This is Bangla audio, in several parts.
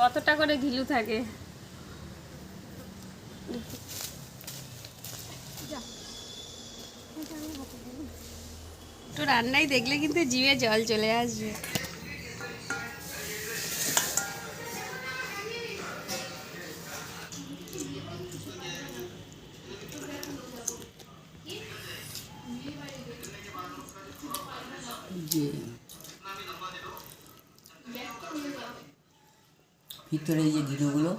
কতটা করে ঘিলু থাকে? একটু রান্নাই দেখলে কিন্তু জিভে জল চলে আসবে। ভিতরে এই যে গিলুগুলো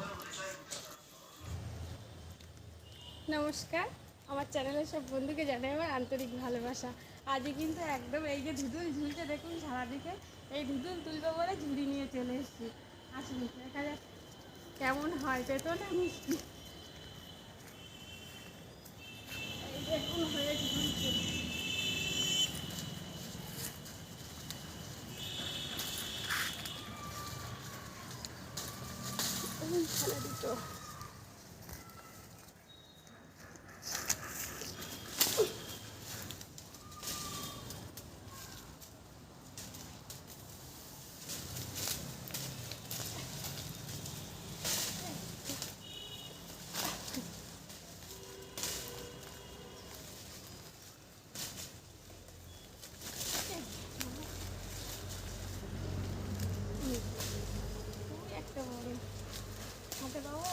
নমস্কার, আমার চ্যানেলের সব বন্ধুকে জানাই আমার আন্তরিক ভালোবাসা। আজকে কিন্তু একদম এই যে ধুদুল ঝুলছে, দেখুন সারাদিকে, এই ধুদুল তুলবো বলে ঝুড়ি নিয়ে চলে এসেছি। আসুন, দেখা যাক কেমন হয় পেতো না মিষ্টি দেখুন হয়ে ঝুলছে। এই ফেলে দিত ওই একটা বড় হাতে পাবো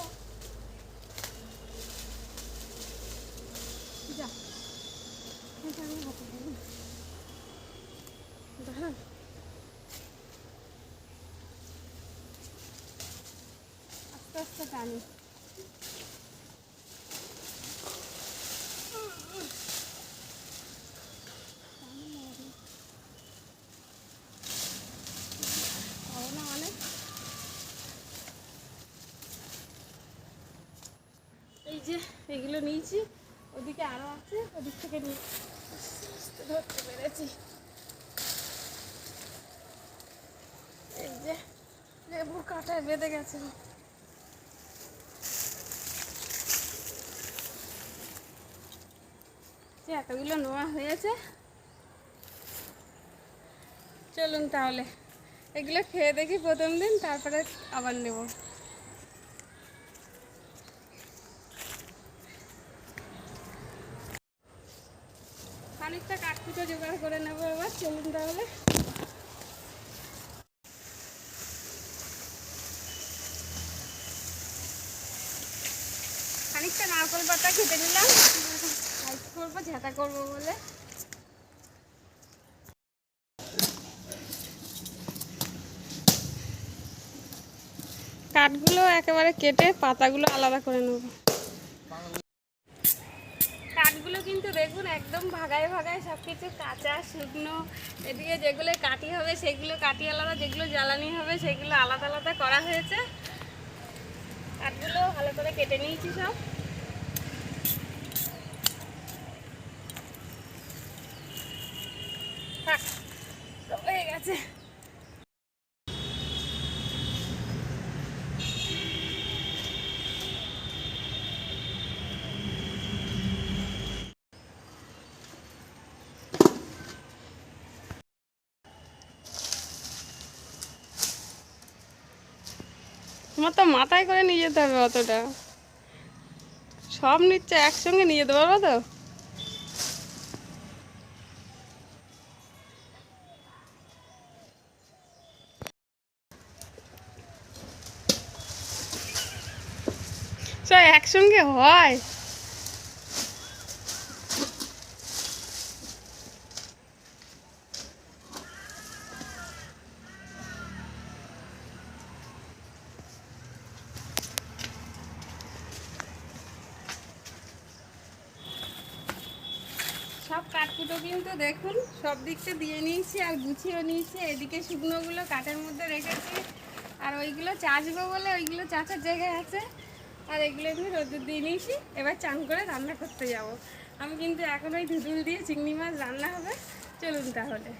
যা এটা আমি হাতে পাবো দাঁড়ান আস্তে টানি এই যে, এগুলো নিয়েছি। ওদিকে আরও আছে, ওদিক থেকে নিয়ে ধরতে পেরেছি। এই যে লেবু কাঁটায় বেঁধে গেছে। যে এতগুলো নেওয়া হয়েছে। চলুন তাহলে, এগুলো খেয়ে দেখি প্রথম দিন, তারপরে আবার নেব। খানিকটা কাঠকুচো জোগাড় করে নেব এবার, চলুন তাহলে। খানিকটা নারকল পাতা খেতে নিলাম। করব বলে। কাঠগুলো একেবারে কেটে পাতাগুলো আলাদা করে নেব। কাঠগুলো কিন্তু দেখুন, একদম ভাগায় ভাগায় সব কিছু কাঁচা, শুকনো, এদিকে যেগুলো কাটি হবে সেগুলো কাটি আলাদা, যেগুলো জ্বালানি হবে সেগুলো আলাদা আলাদা করা হয়েছে। কাঠগুলো ভালো করে কেটে নিয়েছি সব থাক, সব হয়ে গেছে তোমার তো মাথায় করে নিয়ে যেতে হবে অতটা। সব নিচ্ছে একসঙ্গে নিয়ে যেতে পারব তো? একসঙ্গে হয় সব কাঠকুটো কিন্তু দেখুন, সব দিকটা দিয়ে নিয়েছি আর গুছিয়েও নিয়েছি। এদিকে শুকনোগুলো কাঠের মধ্যে রেখেছি। আর ওইগুলো চাষবো বলে ওইগুলো চাষার জায়গায় আছে। আর এগুলো এমনি রোদ্দুর দিয়ে নিয়েছি। এবার চান করে রান্না করতে যাব। আমি কিন্তু এখন ওই ধুদুল দিয়ে চিংড়ি মাছ রান্না হবে। চলুন তাহলে।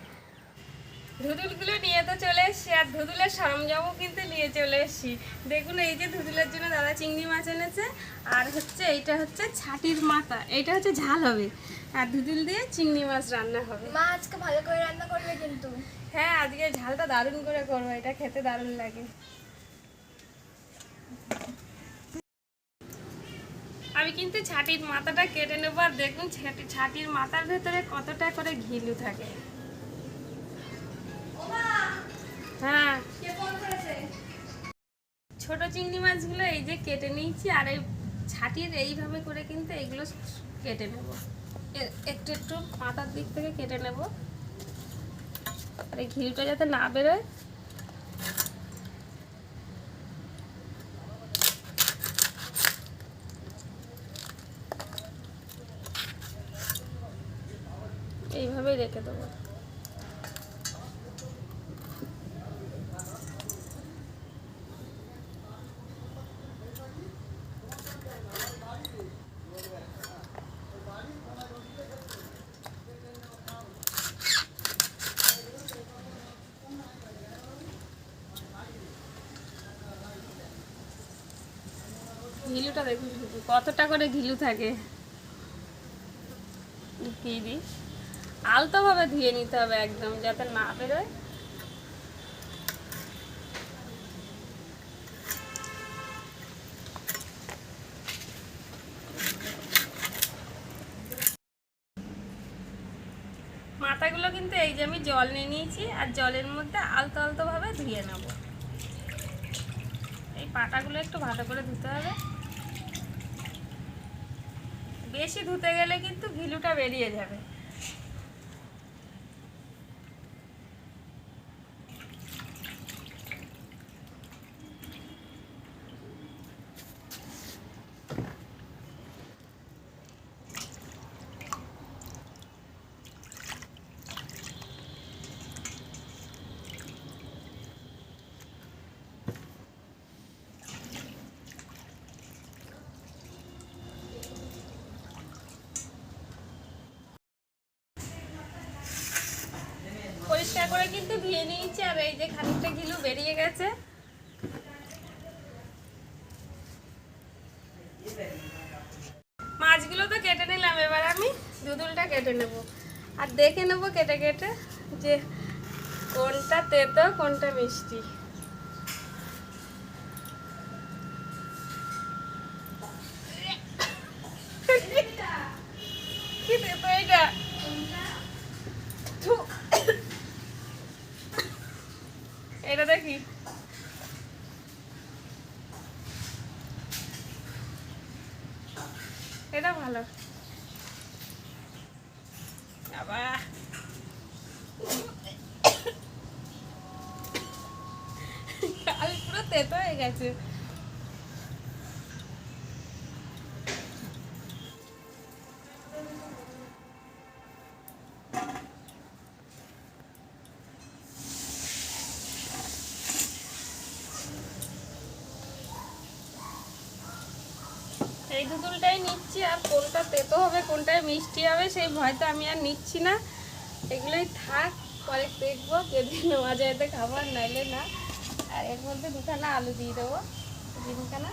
ধুদুলগুলো নিয়ে তো চলে এসছি আর ধুদুলের সরঞ্জামও কিন্তু নিয়ে চলে এসছি। দেখুন এই যে ধুদুলের জন্য দাদা চিংড়ি মাছ এনেছে আর হচ্ছে এইটা হচ্ছে ছাটির মাথা এটা হচ্ছে ঝাল হবে আর ধুদুল দিয়ে চিংড়ি মাছ রান্না হবে। মা আজকে ভালো করে রান্না করবে কিন্তু। হ্যাঁ আজকে ঝালটা দারুণ করে করব এটা খেতে দারুণ লাগে। আমি কিন্তু ছাটির মাথাটা কেটে নেব আর দেখুন ছাটির মাথার ভেতরে কতটা করে ঘিলু থাকে। হ্যাঁ। ছোট চিংড়ি মাছগুলো এই যে কেটে নিয়েছি আর এই ছাটির এইভাবে করে কিন্তু এইগুলো কেটে নেব। একটু একটু মাথার দিক থেকে কেটে নেব। আর এই ঘিলুটা যাতে না বেরোয়। এইভাবেই রেখে দেবো। ঘিলুটা দেখুন, কতটা করে ঘিলু থাকে। উঠিয়ে দিই আলতোভাবে ধুয়ে নিতে হবে একদম, যাতে না বেরোয়। মাথাগুলো কিন্তু এই যে আমি জল নিয়ে নিয়েছি, আর জলের মধ্যে আলতো আলতোভাবে ধুয়ে নেব। এই পাটাগুলো একটু ভালো করে ধুতে হবে। বেশি ধুতে গেলে কিন্তু ভিলুটা বেরিয়ে যাবে পরিষ্কার করে কিন্তু ধুয়ে নিয়েছি আর এই যে খানিকটা ঘিলু বেরিয়ে গেছে। মাছগুলো তো কেটে নিলাম, এবার আমি দুদুলটা কেটে নেব। আর দেখে নেব কেটে কেটে যে কোনটা তেতো, কোনটা মিষ্টি কি তেতো এটা থু। দেখি এটা ভালো। আবার কাল পুরো তেতো হয়ে গেছে। নিচ্ছি আর কোনটা তেতো হবে, কোনটায় মিষ্টি হবে, সেই ভয়টা আমি আর নিচ্ছি না। এগুলোই থাক, পরে দেখব যদি নেওয়া যায় তো খাবার নাইলে না। আর এর মধ্যে দুখানা আলু দিয়ে দেবো, তিনখানা।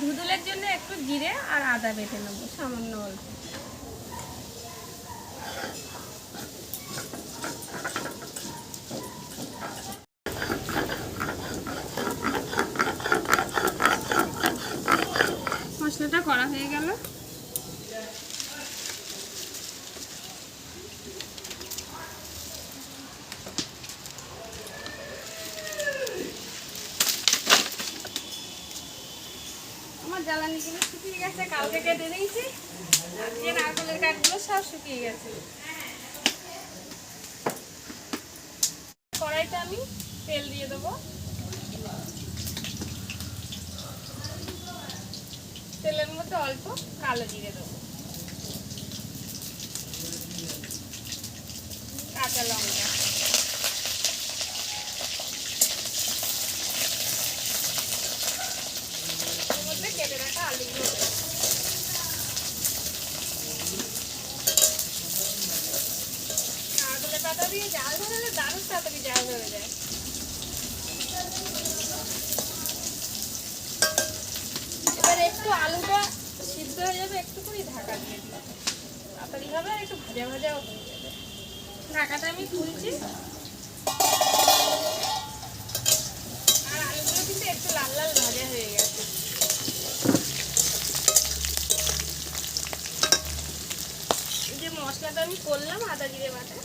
ধুদুলের জন্য একটু জিরে আর আদা বেটে নেব, সামান্য অল্প মশলাটা করা হয়ে গেল। আমার জ্বালানিগুলো শুকিয়ে গেছে, কালকে কেটে নিয়েছি। যে নারকেলের কাঠগুলো সব শুকিয়ে গেছে। কড়াইতে আমি তেল দিয়ে দেবো। তেলের মধ্যে অল্প কালো জিরে দেবো। কাঁচা লঙ্কা। দিয়ে জাল ধরে দারুণ তাড়াতাড়ি জাল ধরে যায়। এবার একটু আলুটা সিদ্ধ হয়ে যাবে একটু করে ঢাকা দিয়ে তাড়াতাড়ি হবে আর একটু ভাজা ভাজাও হয়ে যাবে ঢাকাটা আমি খুলছি আর আলুগুলো কিন্তু একটু লাল লাল ভাজা হয়ে গেছে। যে মশলাটা আমি করলাম, আদা জিরে বাটা।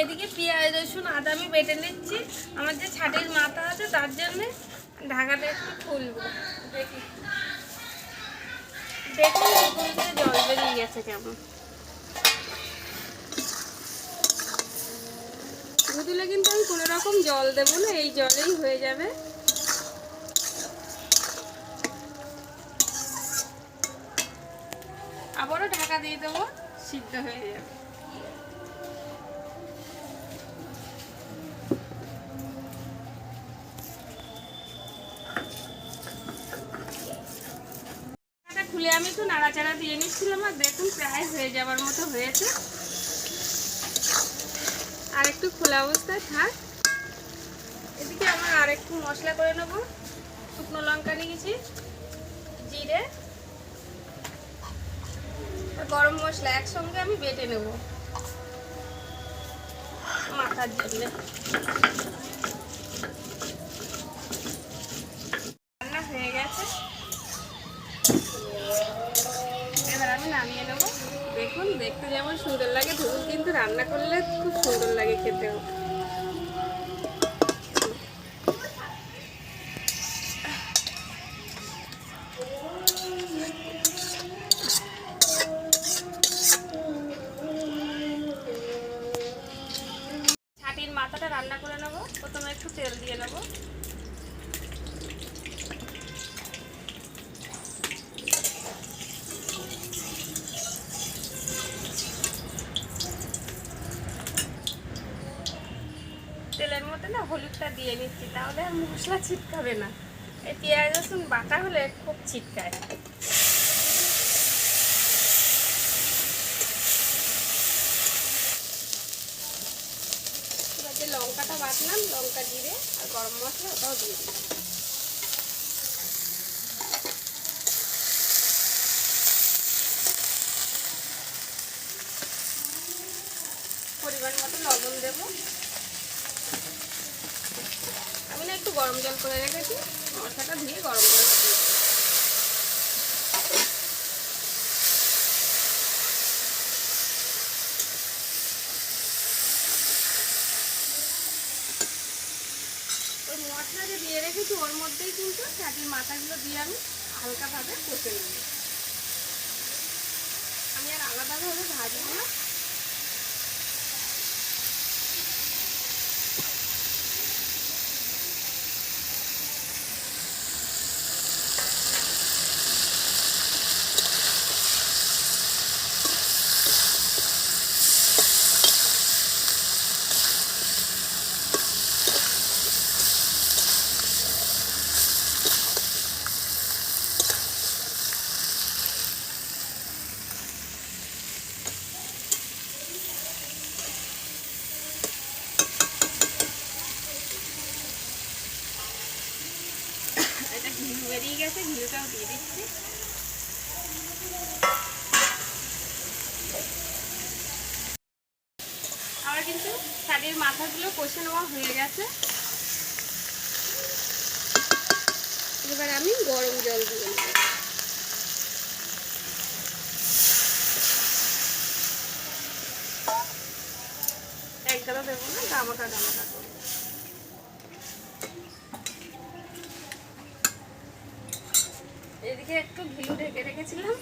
এদিকে পেঁয়াজ, রসুন, আদা আমি বেটে নিচ্ছি। আমার যে ছাটির মাথা আছে, তার জন্য ঢাকাটা একটু খুলবো। দেখি। দেখুন করে জল বেরিয়ে গেছে কেমন। দুধুলে কিন্তু আমি কোনো রকম জল দেবো না, এই জলেই হয়ে যাবে। আবারও ঢাকা দিয়ে দেবো, সিদ্ধ হয়ে যাবে। খুলে আমি একটু নাড়াচাড়া দিয়ে নিচ্ছিলাম আর দেখুন প্রায় হয়ে যাবার মতো হয়েছে। আর একটু খোলা অবস্থায় থাক। এদিকে আমার আর একটু মশলা করে নেব। শুকনো লঙ্কা নিয়েছি, জিরে গরম মশলা একসঙ্গে আমি বেটে নেব। মাথার জন্য রান্না হয়ে গেছে এবার আমি নামিয়ে নেব দেখুন দেখতে যেমন সুন্দর লাগে ধরুন কিন্তু রান্না করলে খুব সুন্দর লাগে খেতেও। মশলা ছিটকাবে না। এই পেঁয়াজ, রসুন বাটা হলে খুব ছিটকায়। লঙ্কাটা বাটলাম, লঙ্কা জিরে আর গরম মশলা ওটাও দিয়ে দিই পরিমাণ মতো লবণ দেবো আমি না একটু গরম জল করে রেখেছি মশলাটা ধুয়ে গরম জল দিয়ে দেবো। ওই যে দিয়ে রেখেছি, ওর মধ্যেই কিন্তু চাটির মাথাগুলো দিয়ে আমি হালকাভাবে কষে নেব। আমি আর আলাদাভাবে ভাজবো না। কষে নেওয়া হয়ে গেছে। এবার আমি গরম জল দিয়ে নেব। দেবো না গামাকা গামাকা করব এদিকে একটু ঘিলু ঢেকে রেখেছিলাম।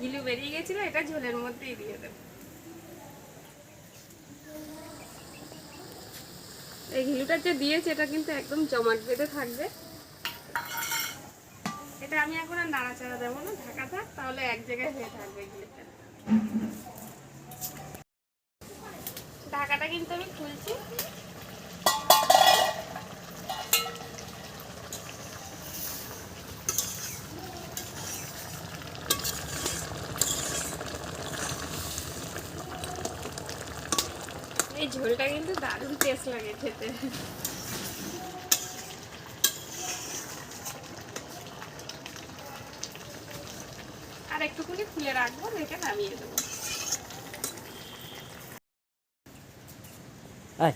ঘিলু বেরিয়ে গেছিল, এটা ঝোলের মধ্যেই দিয়ে দেবো। এই ঘিলুটা যে দিয়েছে, এটা কিন্তু একদম জমাট বেঁধে থাকবে। এটা আমি এখন আর নাড়াচাড়া দেবো না ঢাকা থাক তাহলে এক জায়গায় হয়ে থাকবে ঘিলুটা ঢাকাটা কিন্তু আমি খুলছি এই ঝোলটা কিন্তু দারুণ টেস্ট লাগে খেতে। আর একটুখানি খুলে রাখব এটা নামিয়ে দেবো। আয়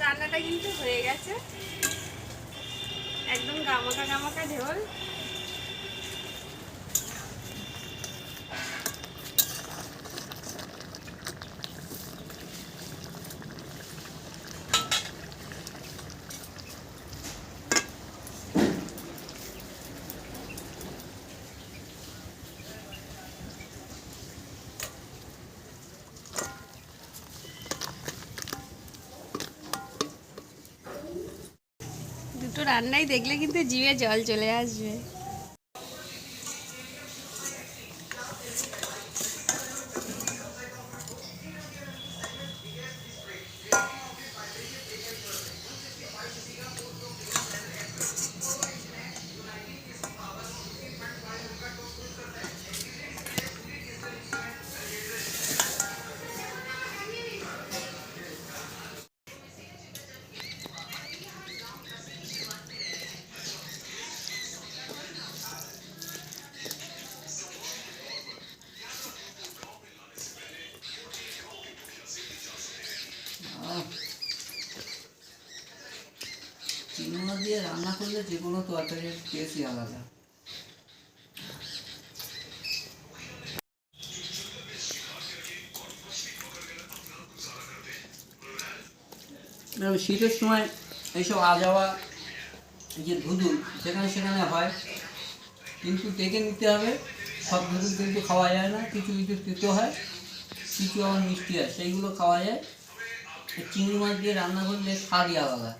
রান্নাটা কিন্তু হয়ে গেছে একদম গামাকা গামাকা ঝোল দুটো রান্নাই দেখলে কিন্তু জিভে জল চলে আসবে। করলে যে কোনো তরকারির টেস্টই আলাদা। শীতের সময় এইসব আজাওয়া যে ধুদুল যেখানে সেখানে হয়। কিন্তু দেখে নিতে হবে, সব ধুদুল কিন্তু খাওয়া যায় না, কিছু কিছু তেতো হয়, কিছু আবার মিষ্টি হয়, সেইগুলো খাওয়া যায়। চিংড়ি মাছ দিয়ে রান্না করলে স্বাদই আলাদা।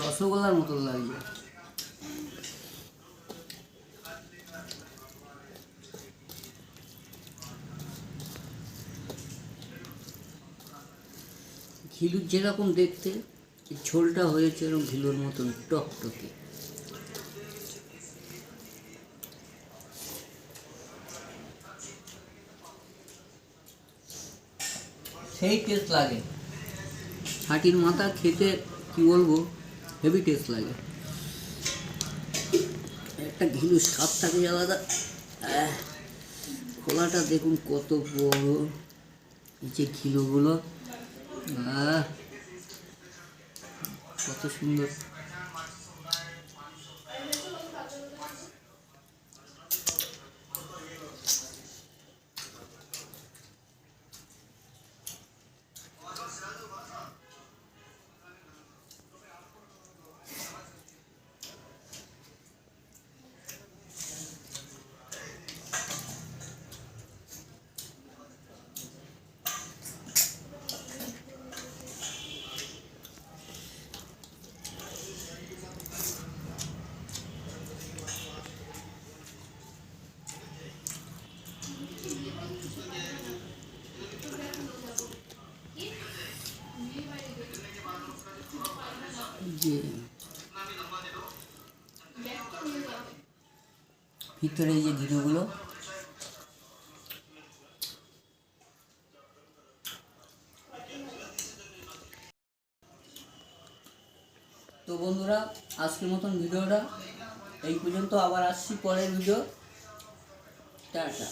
রসগোল্লার মতো লাগছে ঘিলুর যেরকম দেখতে ঝোলটা হয়েছে এরকম ঘিলুর মতন টকটকে সেই টেস্ট লাগে। হাঁটির মাথা খেতে, কি বলব হেভি টেস্ট লাগে। একটা ঘিলু সাপ থাকে আলাদা। খোলাটা দেখুন কত বড়। যে ঘিলুগুলো কত সুন্দর। ভিতরে এই যে ঘিরুগুলো তো বন্ধুরা, আজকের মতন ভিডিওটা এই পর্যন্ত। আবার আসছি পরের ভিডিও। টাটা।